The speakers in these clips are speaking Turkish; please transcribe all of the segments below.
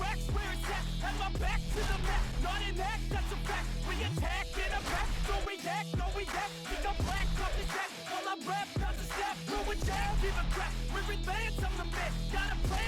racks where it's at. My back to the mat, not an act, that's a fact. We attack in a pack, don't react, no react. Think I'm black, off the jack. While I rap, the snap, going down, give a crap. We're advanced, I'm the man. Got a plan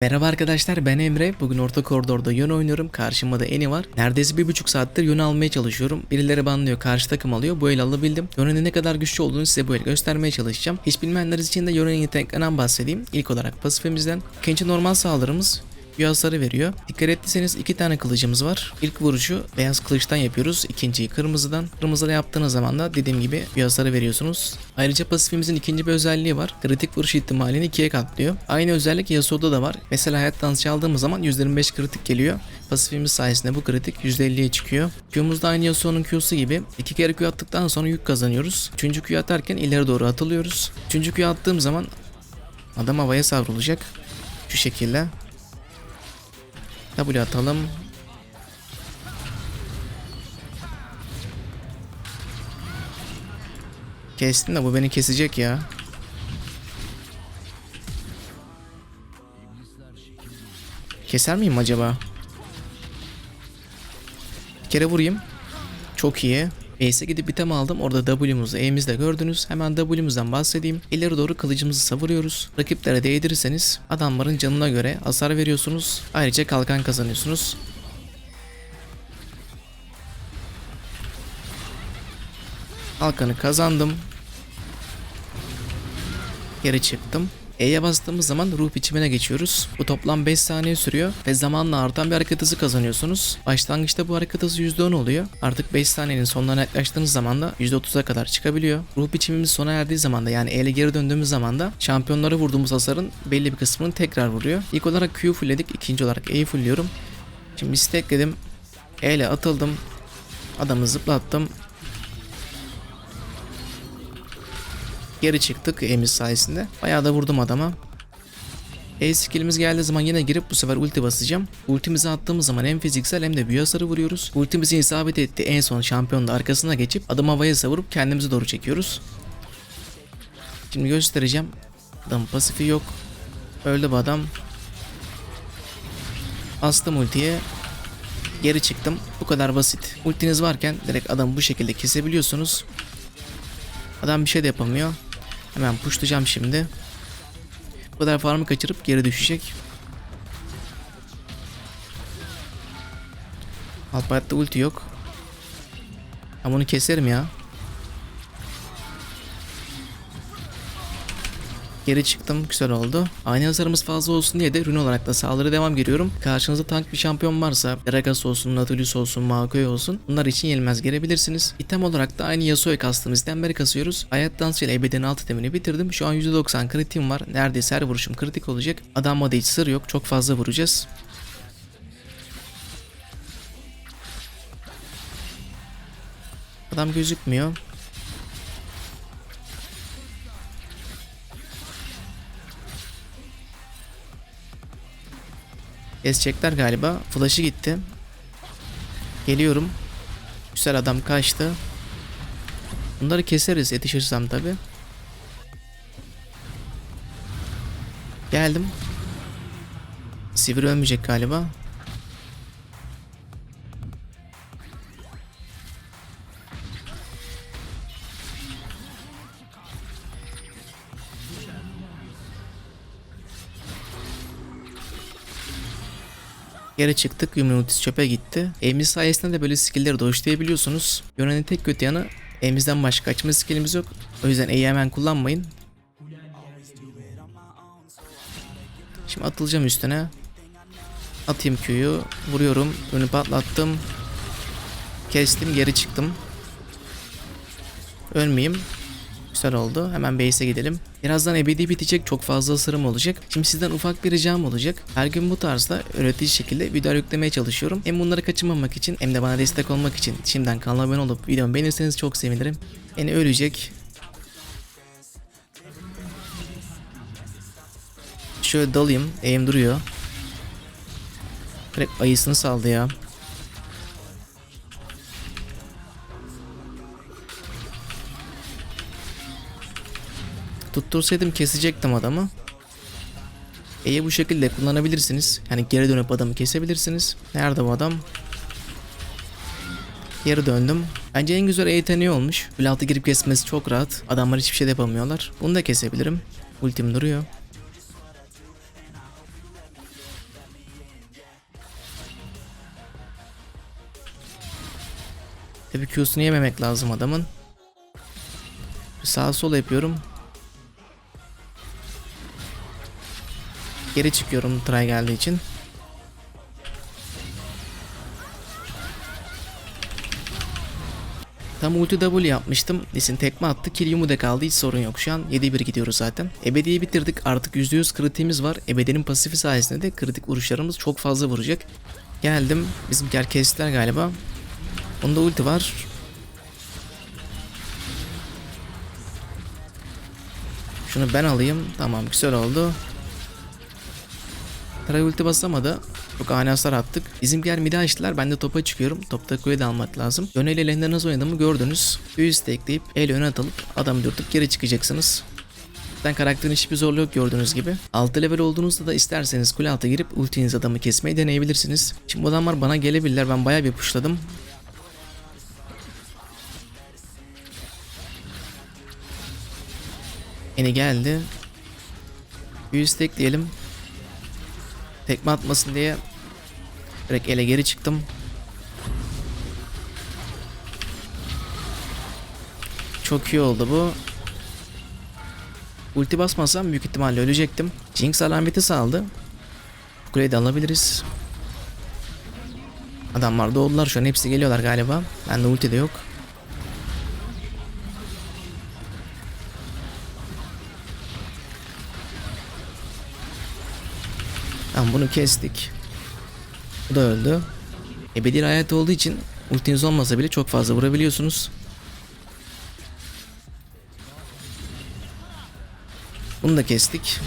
Merhaba arkadaşlar ben Emre. Bugün orta koridorda yön oynuyorum. Karşımda da Eni var. Neredeyse bir buçuk saattir yön almaya çalışıyorum. Birileri banlıyor karşı takım alıyor. Bu el alabildim. Yön'ün ne kadar güçlü olduğunu size bu el göstermeye çalışacağım. Hiç bilmeyenler için de Yön'ün yeteneklerinden bahsedeyim. İlk olarak pasifimizden. İkinci normal saldırımız bir hasarı veriyor. Dikkat ettiyseniz iki tane kılıcımız var. İlk vuruşu beyaz kılıçtan yapıyoruz. İkinciyi kırmızıdan. Kırmızıda yaptığınız zaman da dediğim gibi bir hasarı veriyorsunuz. Ayrıca pasifimizin ikinci bir özelliği var. Kritik vuruş ihtimalini ikiye katlıyor. Aynı özellik Yasuo'da da var. Mesela hayat dansı aldığımız zaman %25 kritik geliyor. Pasifimiz sayesinde bu kritik %50'ye çıkıyor. Q'muz da aynı Yasuo'nun Q'su gibi. iki kere Q attıktan sonra yük kazanıyoruz. Üçüncü Q atarken ileri doğru atılıyoruz. Üçüncü Q attığım zaman adam havaya savrulacak. Şu şekilde. W atalım. Kestim de bu beni kesecek ya. Keser miyim acaba? Bir kere vurayım. Çok iyi. Base'e gidip item aldım. Orada W'muzu E'mizde gördünüz. Hemen W'muzdan bahsedeyim. İleri doğru kılıcımızı savuruyoruz. Rakiplere değdirirseniz adamların canına göre hasar veriyorsunuz. Ayrıca kalkan kazanıyorsunuz. Kalkanı kazandım. Geri çıktım. E'ye bastığımız zaman ruh biçimine geçiyoruz. Bu toplam 5 saniye sürüyor ve zamanla artan bir hareket hızı kazanıyorsunuz. Başlangıçta bu hareket hızı %10 oluyor. Artık 5 saniyenin sonuna yaklaştığınız zaman da %30'a kadar çıkabiliyor. Ruh biçimimiz sona erdiği zaman da yani E'ye geri döndüğümüz zaman da şampiyonlara vurduğumuz hasarın belli bir kısmını tekrar vuruyor. İlk olarak Q'yu fullledik. ikinci olarak E'yi fullliyorum. Şimdi stackledim. E ile atıldım. Adamı zıplattım. Geri çıktık E'miz sayesinde. Bayağı da vurdum adama. E skillimiz geldiği zaman yine girip bu sefer ulti basacağım. Ultimizi attığımız zaman hem fiziksel hem de büyü hasarı vuruyoruz. Ultimizi isabet etti en son şampiyonun arkasına geçip adamı havaya savurup kendimizi doğru çekiyoruz. Şimdi göstereceğim. Adam pasifi yok. Öldü bu adam. Bastım ultiye. Geri çıktım. Bu kadar basit. Ultiniz varken direkt adamı bu şekilde kesebiliyorsunuz. Adam bir şey de yapamıyor. Hemen pushlayacağım şimdi. Bu kadar farmı kaçırıp geri düşecek. Alpayat'ta ulti yok. Ben bunu keserim ya. Geri çıktım. Güzel oldu. Aynı hasarımız fazla olsun diye de rune olarak da saldırı devam giriyorum. Karşınızda tank bir şampiyon varsa Gragas olsun, Nautilus olsun, Maokai olsun bunlar için yenilmez gelebilirsiniz. İtem olarak da aynı Yasuo'yu kastığımız itemleri kasıyoruz. Hayat dansı ile ebedin alt itemini bitirdim. Şu an %90 kritiğim var. Neredeyse her vuruşum kritik olacak. Adamma da hiç sır yok. Çok fazla vuracağız. Adam gözükmüyor. Kesecekler galiba. Flash'ı gitti. Geliyorum. Güzel adam kaçtı. Bunları keseriz yetişirsem tabi. Geldim. Sivir ölmeyecek galiba. Geri çıktık. Immunities çöpe gitti. Evimiz sayesinde de böyle skill'leri doşlayabiliyorsunuz. Yönenin tek kötü yanı evimizden başka açma skillimiz yok. O yüzden E'yi hemen kullanmayın. Şimdi atılacağım üstüne. Atayım Q'yu. Vuruyorum. Önü patlattım. Kestim. Geri çıktım. Ölmeyeyim. Güzel oldu. Hemen base'e gidelim. Birazdan ebedi bitecek. Çok fazla ısırım olacak. Şimdi sizden ufak bir ricam olacak. Her gün bu tarzda öğretici şekilde video yüklemeye çalışıyorum. Hem bunları kaçırmamak için hem de bana destek olmak için şimdiden kanala abone olup videomu beğenirseniz çok sevinirim. Yani ölecek. Şöyle dalayım. Aim duruyor. Direkt ayısını saldı ya. Tuttursaydım kesecektim adamı. E'yi bu şekilde kullanabilirsiniz. Yani geri dönüp adamı kesebilirsiniz. Nerede bu adam? Geri döndüm. Bence en güzel yeteneği olmuş. Full altı girip kesmesi çok rahat. Adamlar hiçbir şey de yapamıyorlar. Bunu da kesebilirim. Ultim duruyor. Tabii Q'sunu yememek lazım adamın. Sağ sol yapıyorum. Geri çıkıyorum try geldiği için. Tam ulti W yapmıştım. Lisin tekme attı. Kill yumu da kaldı. Hiç sorun yok şu an. 7-1 gidiyoruz zaten. Ebedi'yi bitirdik. Artık %100 kritiğimiz var. Ebedi'nin pasifi sayesinde de kritik vuruşlarımız çok fazla vuracak. Geldim. Bizimkiler kestiler galiba. Onda ulti var. Şunu ben alayım. Tamam güzel oldu. Tray ulti basamadı. Çok ani hasar attık. Bizimkiler midi açtılar. Ben de topa çıkıyorum. Topta kuleyi de almak lazım. Yöne ile elinde nasıl oynadığımı gördünüz. Bir üst ekleyip el öne atılıp adam dürtüp geri çıkacaksınız. Zaten karakterin hiçbir zorluğu yok gördüğünüz gibi. 6 level olduğunuzda da isterseniz kule altı girip ultiniz adamı kesmeyi deneyebilirsiniz. Şimdi bu adamlar bana gelebilirler. Ben bayağı bir pushladım. Yeni geldi. Bir üst ekleyelim. Tekme atmasın diye direkt ele geri çıktım. Çok iyi oldu bu. Ulti basmasam büyük ihtimalle ölecektim. Jinx alameti saldı. Bu kuleyi de alabiliriz. Adamlar doğdular şu an hepsi geliyorlar galiba. Bende ulti de yok. Tamam bunu kestik. Bu da öldü. Ebedi hayat olduğu için ultiniz olmasa bile çok fazla vurabiliyorsunuz. Bunu da kestik.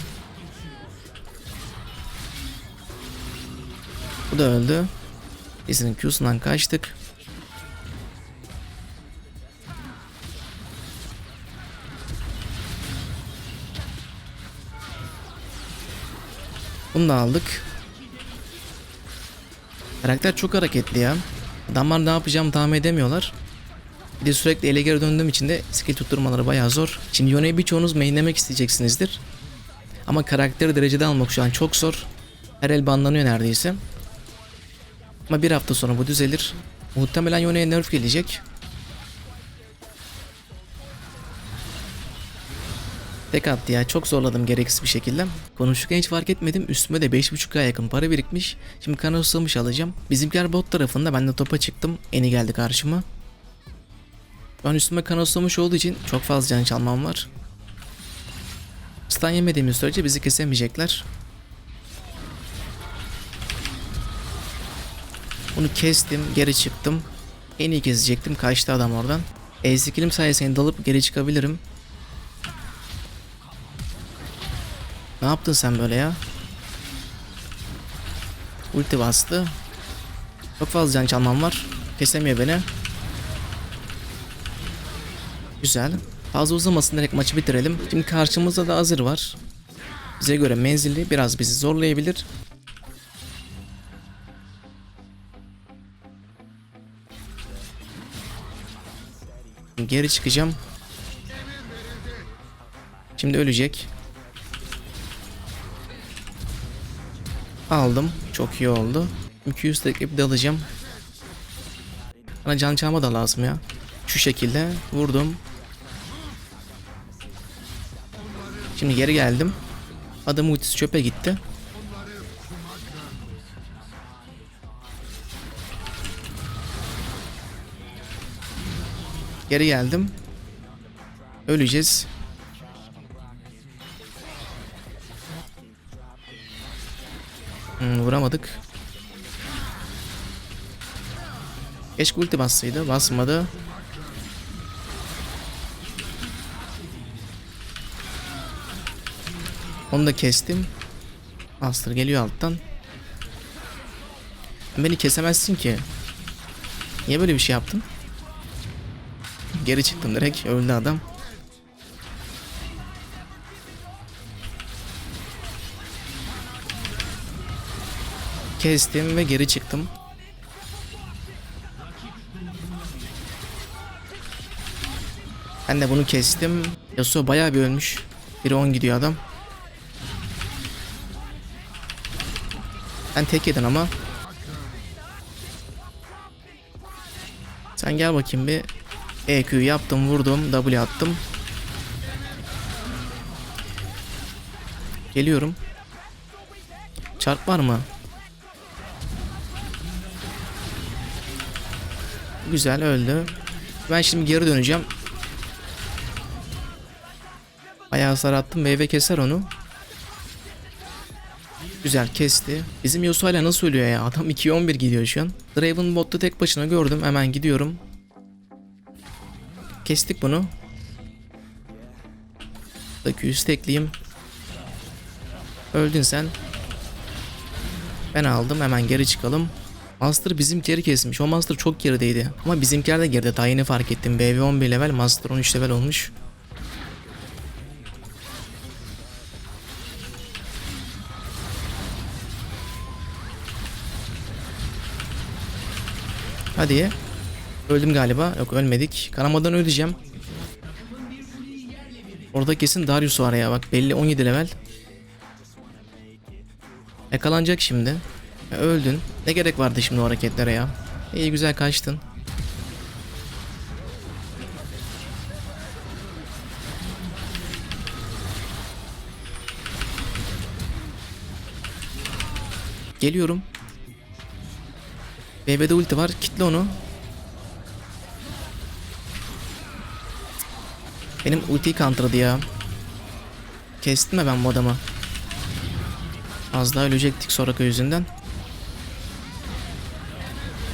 Bu da öldü. Bizinin Q'sundan kaçtık. Bunu da aldık. Karakter çok hareketli ya. Adamlar ne yapacağımı tahmin edemiyorlar. Bir de sürekli ele geri döndüğüm için de skill tutturmaları bayağı zor. Şimdi Yone'yi birçoğunuz mainlemek isteyeceksinizdir. Ama karakteri derecede almak şu an çok zor. Her el banlanıyor neredeyse. Ama bir hafta sonra bu düzelir. Muhtemelen Yone'ye nerf gelecek. Tek attı ya çok zorladım gereksiz bir şekilde. Konuşurken hiç fark etmedim üstüme de 5.5K yakın para birikmiş. Şimdi kana susamış alacağım. Bizimkiler bot tarafında ben de topa çıktım. Eni geldi karşıma. Ben üstüme kana susamış olduğu için çok fazla can çalmam var. Stun yemediğimiz sürece bizi kesemeyecekler. Bunu kestim geri çıktım. En iyi kesecektim kaçtı adam oradan. E skillim sayesinde dalıp geri çıkabilirim. Yaptın sen böyle ya? Ulti bastı. Çok fazla can çalmam var. Kesemiyor beni. Güzel. Fazla uzamasın direkt maçı bitirelim. Şimdi karşımızda da Azir var. Bize göre menzilli biraz bizi zorlayabilir. Geri çıkacağım. Şimdi ölecek. Aldım. Çok iyi oldu. 200 tekleyip de alacağım. Bana can çalma da lazım ya. Şu şekilde vurdum. Şimdi geri geldim. Adam ultisi çöpe gitti. Geri geldim. Öleceğiz. Hmm, vuramadık. Keşke ulti bassaydı. Basmadı. Onu da kestim. Master geliyor alttan. Beni kesemezsin ki. Niye böyle bir şey yaptın? Geri çıktım direkt. Öldü adam. Kestim ve geri çıktım. Ben de bunu kestim. Yasuo bayağı bir ölmüş. Biri 10 gidiyor adam. Ben tek yedin ama. Sen gel bakayım bir. EQ yaptım vurdum. W attım. Geliyorum. Çarp var mı? Güzel öldü. Ben şimdi geri döneceğim. Bayağı hasar attım. Meyve keser onu. Güzel kesti. Bizim Yosu hala nasıl ölüyor ya? Adam 2-11 gidiyor şu an. Draven botta tek başına gördüm. Hemen gidiyorum. Kestik bunu. Dakika üst ekleyeyim. Öldün sen. Ben aldım. Hemen geri çıkalım. Master bizim geri kesmiş. O Master çok gerideydi. Ama bizimkiler de geride. Daha yeni fark ettim. BV 11 level, Master 13 level olmuş. Hadi. Öldüm galiba. Yok ölmedik. Kanamadan öleceğim. Orada kesin Darius var ya. Bak belli 17 level. Yakalanacak şimdi. Öldün. Ne gerek vardı şimdi o hareketlere ya? İyi güzel kaçtın. Geliyorum. BB'de ulti var. Kitle onu. Benim ultiyi counter'ladı ya. Kestim mi ben bu adamı? Az daha ölecektik Soraka yüzünden.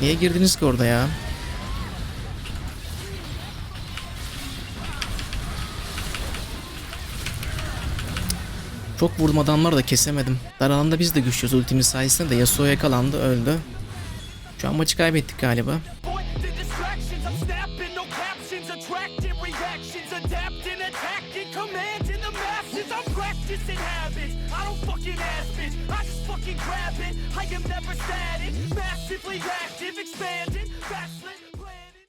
Niye girdiniz ki orada ya? Çok vurdum adamları da kesemedim. Dar alanda biz de güçlüyüz ultimiz sayesinde de Yasuo yakalandı öldü. Şu an maçı kaybettik galiba. can grab it. I am never static. Massively active, expanding, backslid,